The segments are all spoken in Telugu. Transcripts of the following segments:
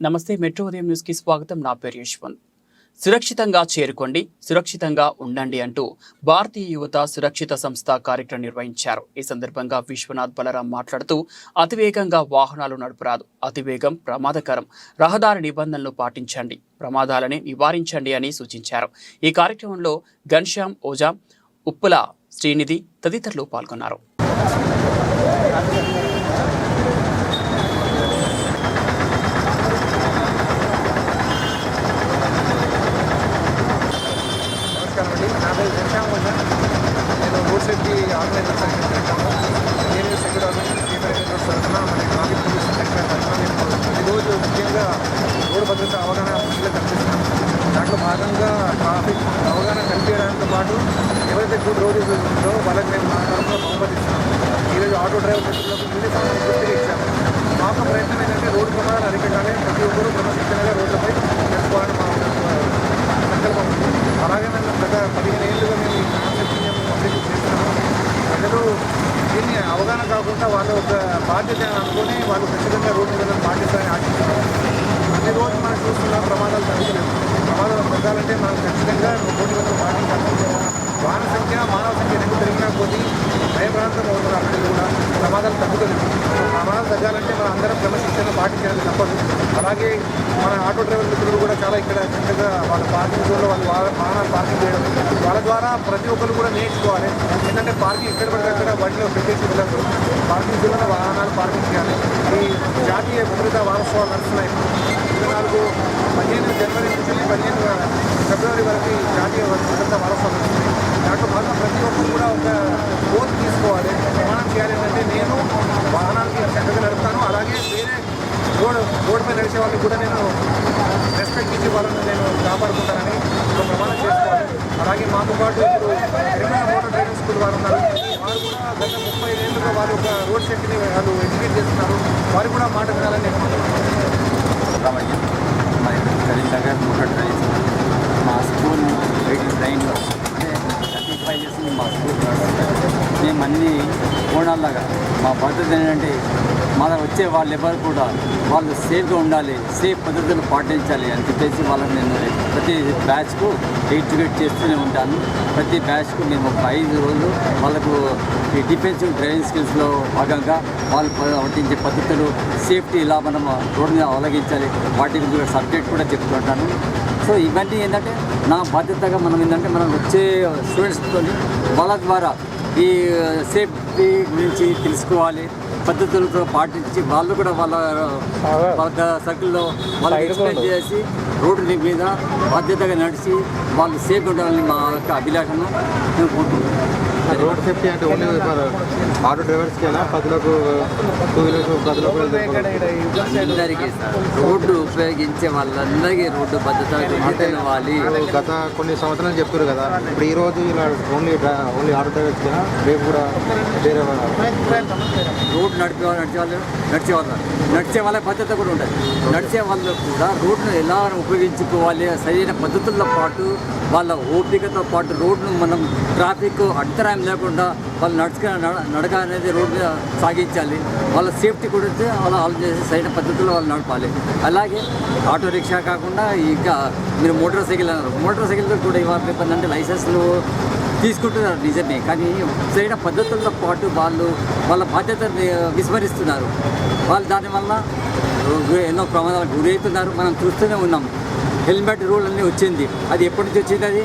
నమస్తే మెట్రో ఉదయం న్యూస్కి స్వాగతం. నా పేరు యశ్వంత్. సురక్షితంగా చేరుకోండి సురక్షితంగా ఉండండి అంటూ భారతీయ యువత సురక్షిత సంస్థ కార్యక్రమం నిర్వహించారు. ఈ సందర్భంగా విశ్వనాథ్ బలరాం మాట్లాడుతూ అతివేగంగా వాహనాలు నడుపురాదు అతివేగం ప్రమాదకరం. రహదారి నిబంధనలు పాటించండి ప్రమాదాలని నివారించండి అని సూచించారు. ఈ కార్యక్రమంలో ఘన్శ్యామ్ ఓజా ఉప్పుల శ్రీనిధి తదితరులు పాల్గొన్నారు నమస్కారం అండి నా పేరు ఘనశ్యామ్ వర్మ నేను రోడ్ సేఫ్టీ ఆర్గనైజర్ సంఘం పెట్టాము నేను సెక్యూర్ ఆర్గనైజర్ సీనియర్ అడ్మినిస్ట్రేటర్ తరఫున మన ట్రాఫిక్ పోలీస్ సెక్టర్ తరఫున మేము ప్రతిరోజు రోడ్డు భద్రత అవగాహన ప్రజలకు కల్పిస్తున్నాం. దాంట్లో భాగంగా ట్రాఫిక్ అవగాహన కల్పించడంతో పాటు ఎవరైతే గుడ్ రోడ్ ఉందో వాళ్ళకి మేము మా తరఫున బహుమతిస్తున్నాము ఈరోజు ఆటో డ్రైవర్ మిత్రులకు యూనిఫామ్ గుర్తుగా ఇచ్చాము. మాకు ప్రయత్నం ఏంటంటే రోడ్డు ప్రమాదాలు అరికట్టాలి ప్రతి ఒక్కరూ క్రమశిక్షణగా రోడ్లపై తెలుసుకోవాలని మా సంకల్పం అలాగే మేము గత పదిహేను ఏళ్ళుగా మేము ఈ కాన్సెప్ట్ని అభివృద్ధి చేస్తున్నాము. ప్రజలు దీన్ని అవగాహన కాకుండా వాళ్ళ ఒక బాధ్యత అని అనుకుని వాళ్ళు ఖచ్చితంగా రోడ్డు మీద పాటిస్తారని ఆశిస్తున్నాము అన్ని రోజు మనం చూస్తున్న ప్రమాదాలు తగ్గుతున్నాయి ప్రమాదాలు తగ్గాలంటే మనం ఖచ్చితంగా రోడ్డు మీద పాటించాలి వాహన సంఖ్య మానవ సంఖ్య రెండు పెరిగినా కొద్దీ భయభ్రాంతం అవుతున్నారు. అక్కడ కూడా ప్రమాదాలు తగ్గుతలేదు తగ్గాలంటే మనం అందరం క్రమశిక్షణ పాటించడం తప్పదు. అలాగే మన ఆటో డ్రైవర్ మిత్రులు కూడా చాలా ఇక్కడ చక్కగా వాళ్ళ పార్కింగ్ జోన్లో వాళ్ళు వాహనాలు పార్కింగ్ చేయడం. వాళ్ళ ద్వారా ప్రతి ఒక్కరు కూడా నేర్చుకోవాలి. ఎందుకంటే పార్కింగ్ ఎక్కడ పడితే అక్కడ బండిలో పెట్టేసి వెళ్ళదు పార్కింగ్ జోన్లో వాహనాలు పార్కింగ్ చేయాలి. ఈ జాతీయ భద్రత వారసత్వాలు నడుస్తున్నాయి. ఇరవై నాలుగు పదిహేను జనవరి నుంచి పదిహేను ఫిబ్రవరి వరకు జాతీయ భద్రత వారసత్వం. దాంట్లో భాగంగా ప్రతి ఒక్కరు కూడా ఒక ఓత్ తీసుకోవాలి. ప్రమాణం చేయాలి అంటే నేను వాహనానికి చక్కగా నడుపుతాను. అలాగే వేరే రోడ్ రోడ్డుపై నడిచే వాళ్ళకి కూడా నేను రెస్పెక్ట్ ఇచ్చే వాళ్ళని నేను కాపాడుకుంటానని ఒక ప్రమాణం చేసుకోవాలి. అలాగే మాతో పాటు ఇప్పుడు క్రిమినల్ మోటార్ డ్రైవింగ్ స్కూల్ వారు ఉన్నారు. వారు కూడా గత ముప్పై ఏళ్ళుగా వారు ఒక రోడ్ సేఫ్టీని వాళ్ళు ఎడ్యుకేట్ చేస్తున్నారు. వారు కూడా మాట వినాలని నేను Karimnagar motor driving school eighty లైన్లో అంటే థర్టీ ఫైవ్ మా స్కూల్ మేము అన్ని కోణాల్లాగా మా పద్ధతి ఏంటంటే మన వచ్చే వాళ్ళు ఎవరు కూడా వాళ్ళు సేఫ్గా ఉండాలి సేఫ్ పద్ధతులు పాటించాలి అని చెప్పేసి వాళ్ళకి నేను ప్రతి బ్యాచ్కు ఎడ్యుకేట్ చేస్తూనే ఉంటాను. ప్రతి బ్యాచ్కు మేము ఒక ఐదు రోజులు వాళ్ళకు ఈ డిఫెన్సివ్ డ్రైవింగ్ స్కిల్స్లో భాగంగా వాళ్ళు వర్తించే పద్ధతులు సేఫ్టీ ఇలా మనం రోడ్డు మీద అవలంబించాలి వాటి గురించి సబ్జెక్ట్ కూడా చెప్తుంటాను సో ఇవన్నీ ఏంటంటే నా బాధ్యతగా మనం ఏంటంటే మనం వచ్చే స్టూడెంట్స్తో వాళ్ళ ద్వారా ఈ సేఫ్టీ గురించి తెలుసుకోవాలి పద్ధతులతో పాటించి వాళ్ళు కూడా వాళ్ళ వాళ్ళ సర్కిల్లో వాళ్ళకి ఎక్స్ప్లెయిన్ చేసి రోడ్డు మీద బాధ్యతగా నడిచి వాళ్ళు సేఫ్ ఉండాలని మా యొక్క అభిలాషను నేను కోరుకుంటున్నాను. రోడ్ సేఫ్టీ అంటే ఓన్లీ ఆటో డ్రైవర్స్కేనా పదులకు టూ వీలర్స్ పదులకు అందరికీ రోడ్డు ఉపయోగించే వాళ్ళందరికీ రోడ్డు భద్రత తెలవాలి గత కొన్ని సంవత్సరాలు చెప్తారు కదా ఇప్పుడు ఈ రోజు ఇలా ఓన్లీ ఓన్లీ ఆటో డ్రైవర్స్కేనా రేపు కూడా వేరే రోడ్డు నడిపే వాళ్ళు నడిచే వాళ్ళు నడిచే వాళ్ళు నడిచే వాళ్ళ పద్ధతి కూడా ఉంటుంది నడిచే వాళ్ళు కూడా రోడ్డును ఎలా ఉపయోగించుకోవాలి సరైన పద్ధతులతో పాటు వాళ్ళ ఓపికతో పాటు రోడ్డును మనం ట్రాఫిక్ అంతరాయం లేకుండా వాళ్ళు నడుచుక నడక అనేది రోడ్డు మీద సాగించాలి. వాళ్ళ సేఫ్టీ గురించి వాళ్ళు ఆలోచించి సరైన పద్ధతుల్లో వాళ్ళు నడపాలి. అలాగే ఆటో రిక్షా కాకుండా ఇంకా మీరు మోటార్ సైకిల్ అన్నారు. మోటార్ సైకిల్ కూడా ఇవాళ రేపు అంటే లైసెన్స్లు తీసుకుంటున్నారు నిజమే. కానీ సరైన పద్ధతులతో పాటు వాళ్ళు వాళ్ళ బాధ్యతని విస్మరిస్తున్నారు. వాళ్ళు దానివల్ల ఎన్నో ప్రమాదాలకు గురవుతున్నారు. మనం చూస్తూనే ఉన్నాం. హెల్మెట్ రూల్ అన్నీ వచ్చింది. అది ఎప్పటి నుంచి వచ్చింది అది?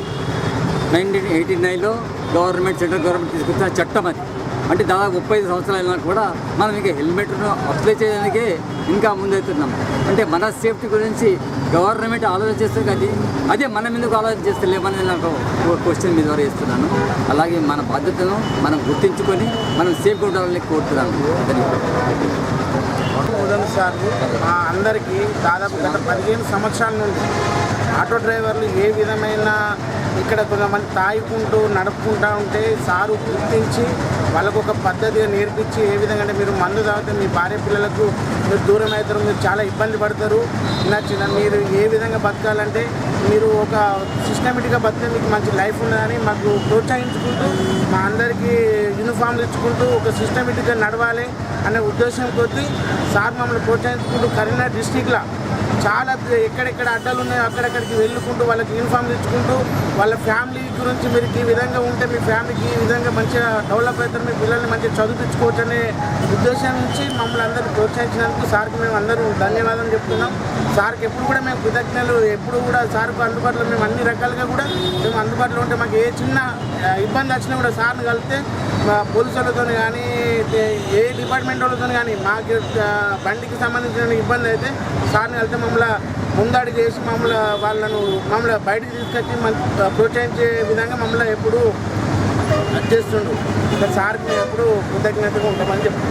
నైన్టీన్ ఎయిటీ నైన్లో గవర్నమెంట్ సెంట్రల్ గవర్నమెంట్ తీసుకొచ్చిన చట్టం అది. అంటే దాదాపు ముప్పై ఐదు సంవత్సరాలు కూడా మనం ఇంకా హెల్మెట్ను అప్లై చేయడానికే ఇంకా ముందవుతున్నాం అంటే మన సేఫ్టీ గురించి గవర్నమెంట్ ఆలోచన చేస్తుంది అది. అదే మనం ఎందుకు ఆలోచన చేస్తలేమని నాకు క్వశ్చన్ మీద వేస్తున్నాను అలాగే మన బాధ్యతను మనం గుర్తించుకొని మనం సేఫ్గా ఉండాలని కోరుతున్నాను. ధన్యవాదాలు. ఉదయం సార్ మా అందరికీ దాదాపు గత పదిహేను సంవత్సరాల నుండి ఆటో డ్రైవర్లు ఏ విధమైన ఇక్కడ కొంతమంది తాగుకుంటూ నడుపుకుంటూ ఉంటే సారు గుర్తించి వాళ్ళకు ఒక పద్ధతిగా నేర్పించి ఏ విధంగా అంటే మీరు మందు తాగితే మీ భార్య పిల్లలకు మీరు దూరం అవుతారు మీరు చాలా ఇబ్బంది పడతారు. నచ్చిన మీరు ఏ విధంగా బతకాలంటే మీరు ఒక సిస్టమేటిక్గా బతికే మీకు మంచి లైఫ్ ఉన్నదని మాకు ప్రోత్సహించుకుంటూ మా అందరికీ యూనిఫామ్లు ఇచ్చుకుంటూ ఒక సిస్టమేటిక్గా నడవాలి అనే ఉద్దేశం కొద్దీ సార్ మమ్మల్ని ప్రోత్సహించుకుంటూ కరీంనగర్ డిస్టిక్లో చాలా ఎక్కడెక్కడ అడ్డలు ఉన్నాయో అక్కడక్కడికి వెళ్ళుకుంటూ వాళ్ళకి యూనిఫామ్ ఇచ్చుకుంటూ వాళ్ళ ఫ్యామిలీ గురించి మీరు ఈ విధంగా ఉంటే మీ ఫ్యామిలీకి ఈ విధంగా మంచిగా డెవలప్ అవుతారు మీ పిల్లల్ని మంచిగా చదివించుకోవచ్చు అనే ఉద్దేశం నుంచి మమ్మల్ని అందరూ ప్రోత్సహించినందుకు సార్కి మేము అందరూ ధన్యవాదాలు చెప్తున్నాం. సార్కి ఎప్పుడు కూడా మేము కృతజ్ఞతలు ఎప్పుడు కూడా సార్కు అందుబాటులో మేము అన్ని రకాలుగా కూడా మేము అందుబాటులో ఉంటే మాకు ఏ చిన్న ఇబ్బంది వచ్చినా కూడా సార్ని కలిస్తే మా పోలీసులతో కానీ ఏ డిపార్ట్మెంట్ వాళ్ళతో కానీ మాకు బండికి సంబంధించిన ఇబ్బంది అయితే సార్ని కలిస్తే మమ్మల్ని ముందడుగు చేసి మమ్మల్ని వాళ్ళను మమ్మల్ని బయటకు తీసుకొచ్చి మన ప్రోత్సహించే విధంగా మమ్మల్ని ఎప్పుడు చేస్తుండు. సార్కి ఎప్పుడు కృతజ్ఞతగా ఉంటామని చెప్పి